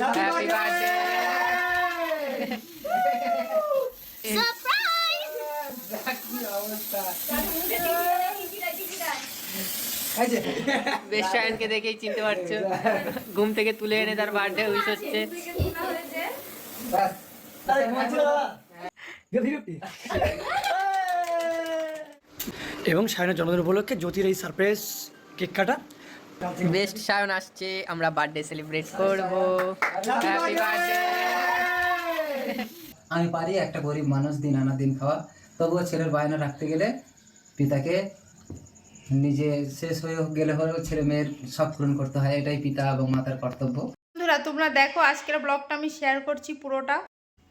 Happy birthday বেশ সায়নকে দেখেই চিনতে পারছ। ঘুম থেকে তুলে এনে তার বার্থডে উইশ হচ্ছে। এবং সায়নের জন্মদিন উপলক্ষে জ্যোতির এই সারপ্রাইজ কেক কাটা বেস্ট সায়ন আসছে আমরা বার্থডে সেলিব্রেট করব। হ্যাপি বার্থডে আমি পারি একটা গরিব মানুষ দিন আনা দিন খাওয়া তবুও ছেলের বায়না রাখতে গেলে পিতাকে নিজে শেষ হয়ে গেলে হলেও ছেলে মেয়ের সব পূরণ করতে হয় এটাই পিতা এবং মাতার কর্তব্য। বন্ধুরা তোমরা দেখো আজকের ব্লগটা আমি শেয়ার করছি পুরোটা।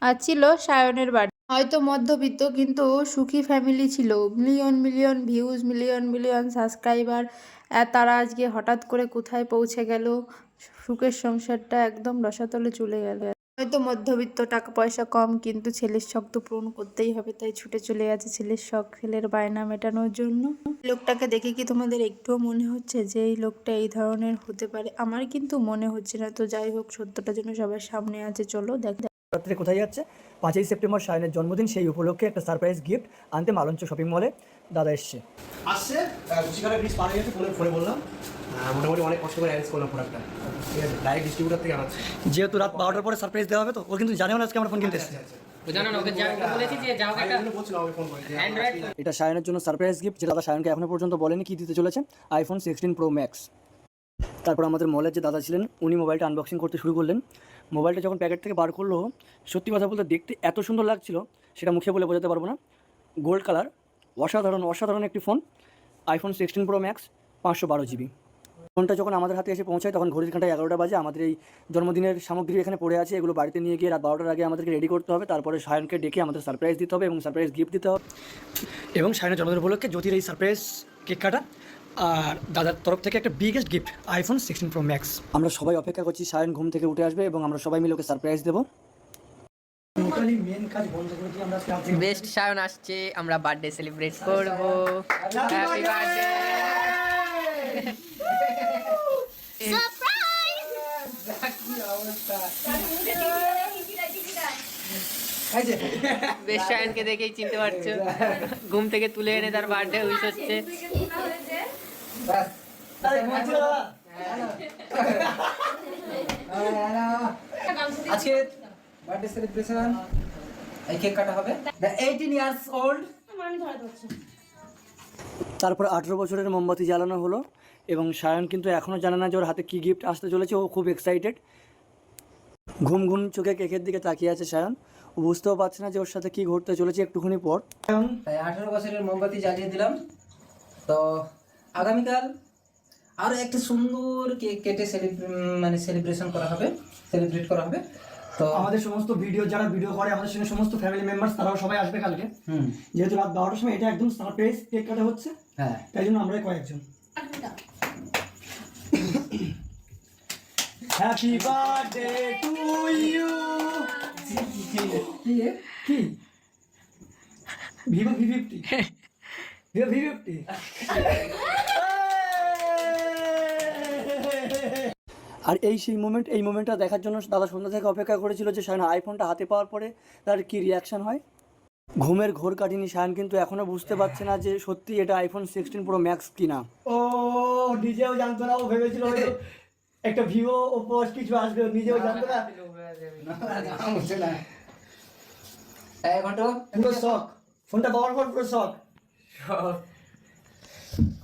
আর ছিল সায়নের বাড়ি হয়তো মধ্যবিত্ত, কিন্তু সুখী ফ্যামিলি ছিল। Million million views million million subscriber তারা আজকে হঠাৎ করে কোথায় পৌঁছে গেল? সুখের সংসারটা একদম রসাতলে চলে গেল। হয়তো মধ্যবিত্ত টাকা পয়সা কম, কিন্তু ছেলের শখ তো পূরণ করতেই হবে, তাই ছুটে চলে গেছে ছেলের শখ, ছেলের বায়না মেটানোর জন্য। লোকটাকে দেখে কি তোমাদের একটুও মনে হচ্ছে যে, এই লোকটা এই ধরনের হতে পারে? আমার কিন্তু মনে হচ্ছে না, তো যাই হোক, সত্যটা যেন সবার সামনে আছে, চলো দেখ। রাত্রে কোথায় যাচ্ছে? পাঁচই সেপ্টেম্বর সায়নের জন্মদিন সেই উপলক্ষে একটা সারপ্রাইজ গিফট আনতে মালঞ্চ শপিং মলে দাদা এসছে। আসছে কুচিকাটা ব্রিজ পার হয়ে গেছে ফোনে ফোনে বললাম। মোটামুটি অনেক কষ্ট করে অ্যারেঞ্জ করলাম প্রোডাক্টটা ঠিক আছে ডাইরেক্ট ডিস্ট্রিবিউটার থেকে আনাচ্ছে। যেহেতু রাত বারোটার পরে সারপ্রাইজ দেওয়া হবে তো ও কিন্তু জানেও না আজকে আমরা ফোন কিনতে এসেছি। জানো না ওকে যা- ওকে বলেছি যে যাও আমি একটা ওই জন্য বলছিলাম আমাকে ফোন করে যে অ্যান্ড্রয়েড এটা সায়নের জন্য সারপ্রাইজ গিফট যেটা দাদা সায়নকে এখনও পর্যন্ত বলেনি কি দিতে চলেছে। আইফোন সিক্সটিন প্রো ম্যাক্স তারপর আমাদের মলের যে দাদা ছিলেন উনি মোবাইলটা আনবক্সিং করতে শুরু করলেন। মোবাইলটা যখন প্যাকেট থেকে বার করল, সত্যি কথা বলতে দেখতে এত সুন্দর লাগছিল, সেটা মুখে বলে বোঝাতে পারব না। গোল্ড কালার অসাধারণ অসাধারণ একটি phone iPhone sixteen Pro Max পাঁচশো বারো জিবি ফোনটা যখন আমাদের হাতে এসে পৌঁছায়, তখন ঘড়ির ঘন্টায় এগারোটা বাজে, আমাদের এই জন্মদিনের সামগ্রী এখানে পড়ে আছে, এগুলো বাড়িতে নিয়ে গিয়ে রাত বারোটার আগে আমাদেরকে রেডি করতে হবে, তারপরে সায়নকে ডেকে আমাদের সারপ্রাইজ দিতে হবে এবং সারপ্রাইজ গিফট দিতে হবে। এবং সায়নের জন্মদিন উপলক্ষে জ্যোতির এই সারপ্রাইজ কেক কাটা আর দাদার তরফ থেকে একটা biggest gift iPhone sixteen Pro Max আমরা সবাই অপেক্ষা করছি সায়ন ঘুম থেকে উঠে আসবে এবং আমরা সবাই মিলে ওকে সারপ্রাইজ দেবো। মেন কাজ বন্ধ করে দিয়ে আমরা বেস্ট সায়ন আসছে আমরা বার্থডে সেলিব্রেট করব। হ্যাপি বার্থডে বেশ সায়নকে দেখেই চিনতে পারছ। ঘুম থেকে তুলে এনে তার বার্থডে উইশ হচ্ছে। আজকে বার্থডে সেলিব্রেশন এই কেক কাটা হবে। এইটিন ইয়ার্স ওল্ড তারপর আঠেরো বছরের মোমবাতি জ্বালানো হলো এবং সায়ন কিন্তু এখনও জানে না যে ওর হাতে কী গিফট আসতে চলেছে। ও খুব এক্সাইটেড ঘুম ঘুম চোখে কেকের দিকে তাকিয়ে আছে সায়ন। ও বুঝতেও পারছে না যে ওর সাথে কী ঘটতে চলেছে একটুখানি পর। আঠেরো বছরের মোমবাতি জ্বালিয়ে দিলাম। তো আগামীকাল আরও একটা সুন্দর কেক কেটে সেলিব্রে মানে সেলিব্রেশন করা হবে সেলিব্রেট করা হবে। তো আমাদের সমস্ত ভিডিও যারা ভিডিও করে আমাদের সঙ্গে সমস্ত ফ্যামিলি মেম্বার্স তারাও সবাই আসবে কালকে। যেহেতু রাত বারোটার সময় এটা একদম সারপ্রাইজ কেক কাটা হচ্ছে। হ্যাঁ। তাই জন্য আমরাই কয়েকজন। হ্যাপি বার্থডে টু ইউ কি ভিভো ভি ফিফটি। আর এই সেই মোমেন্ট এই মোমেন্টটা দেখার জন্য দাদা সন্ধ্যা থেকে অপেক্ষা করেছিল যে শায়ন আইফোনটা হাতে পাওয়ার পরে তার কি রিয়াকশন হয় ঘুমের ঘোর কাটিনি শায়ন কিন্তু এখনও বুঝতে পারছে না যে সত্যি এটা আইফোন সিক্সটিন প্রো ম্যাক্স কিনা ও নিজেও জানতো না ও ভেবেছিল হয়তো একটা ভিভো ওপো কিছু আসবে নিজেও জানতো না এই ঘন্টো পুরো শখ ফোনটা পাওয়ার পর পুরো শখ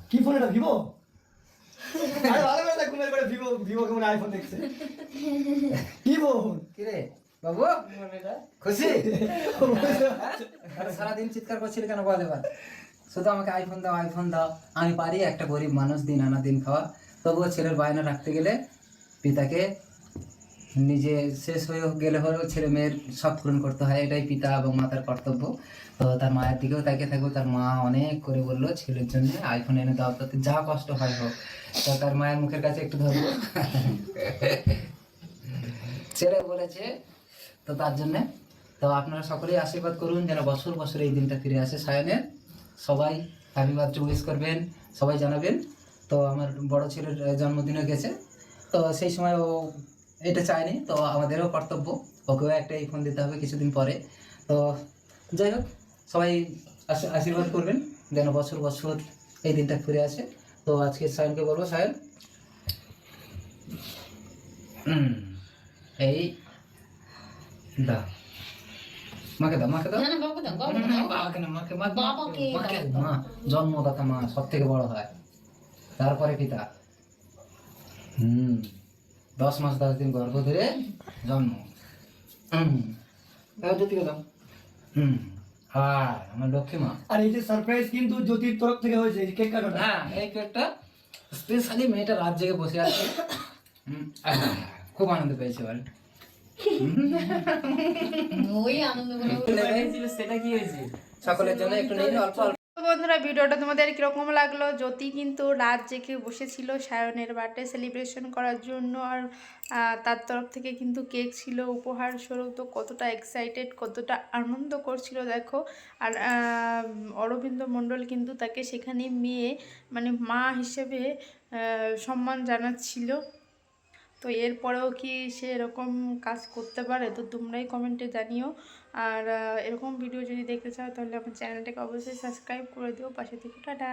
কি ফোন এটা ভিভো আরে ভালো করে দেখ ঘুমের করে ভিভো ভিভো কেমন আইফোন দেখছে। কি ফোন কি রে বাবু খুশি? আরে সারাদিন চিৎকার করছিল কেন বল এবার? শুধু আমাকে আইফোন দাও আইফোন দাও। আমি পারি একটা গরিব মানুষ দিন আনা দিন খাওয়া। তবুও ছেলের বায়না রাখতে গেলে পিতাকে নিজে শেষ হয়ে গেলে হলেও ছেলে মেয়ের সব পূরণ করতে হয়, এটাই পিতা এবং মাতার কর্তব্য। তো তার মায়ের দিকেও তাকিয়ে থাকব, তার মা অনেক করে বলল ছেলের জন্য আইফোন এনে দাও, তাতে যা কষ্ট হয় হোক। তো তার মায়ের মুখের কাছে একটু ধরবো। ছেলে বলেছে, তো তার জন্যে। তো আপনারা সকলেই আশীর্বাদ করুন, যেন বছর বছর এই দিনটা ফিরে আসে সায়নের। সবাই হ্যাপি বার্থডে উইশ করবেন, সবাই জানাবেন। তো আমার বড় ছেলের জন্মদিনও গেছে। তো সেই সময় ও এটা চাইনি তো আমাদেরও কর্তব্য। ওকেও একটা এই ফোন দিতে হবে কিছুদিন পরে। তো যাই হোক সবাই আশ- আশীর্বাদ করবেন যেন বছর বছর এই দিনটা ফিরে আসে। তো আজকে সায়নকে বলব হুম, এই দা মাকে দাও মাকে দাও। না মাকে মাকে মা জন্মদাতা মা সব থেকে বড় হয়। তারপরে পিতা। হুম দশ মাস দশ দিন গর্ভ ধরে জন্ম। জ্যোতিকে দাও। হুম আর আমার লক্ষ্মী মা। আর এই যে সারপ্রাইজ কিন্তু জ্যোতির তরফ থেকে হয়েছে এই কেক কাটাটা হ্যাঁ এই কেকটা স্পেশালি মেয়েটা রাত জেগে বসে আছে। খুব আনন্দ পেয়েছে এবার সেটা কি হয়েছে? সকলের জন্য একটু নেই অল্প অল্প। বন্ধুরা, ভিডিওটা তোমাদের কীরকম লাগল? জ্যোতি কিন্তু রাত জেগে বসেছিল সায়নের বার্থডে সেলিব্রেশন করার জন্য আর তার তরফ থেকে কিন্তু কেক ছিল উপহার স্বরূপ। তো কতটা এক্সাইটেড কতটা আনন্দ করছিল, দেখো। আর অরবিন্দ মণ্ডল কিন্তু তাকে সেখানে মেয়ে মানে মা হিসেবে সম্মান জানাচ্ছিল। তো এরপরেও কি সে এরকম কাজ করতে পারে? তো তোমরাই কমেন্টে জানিও। আর এরকম ভিডিও যদি দেখতে চাও, তাহলে আমার চ্যানেলটাকে অবশ্যই সাবস্ক্রাইব করে দিও। পাশে থেকে, টাটা!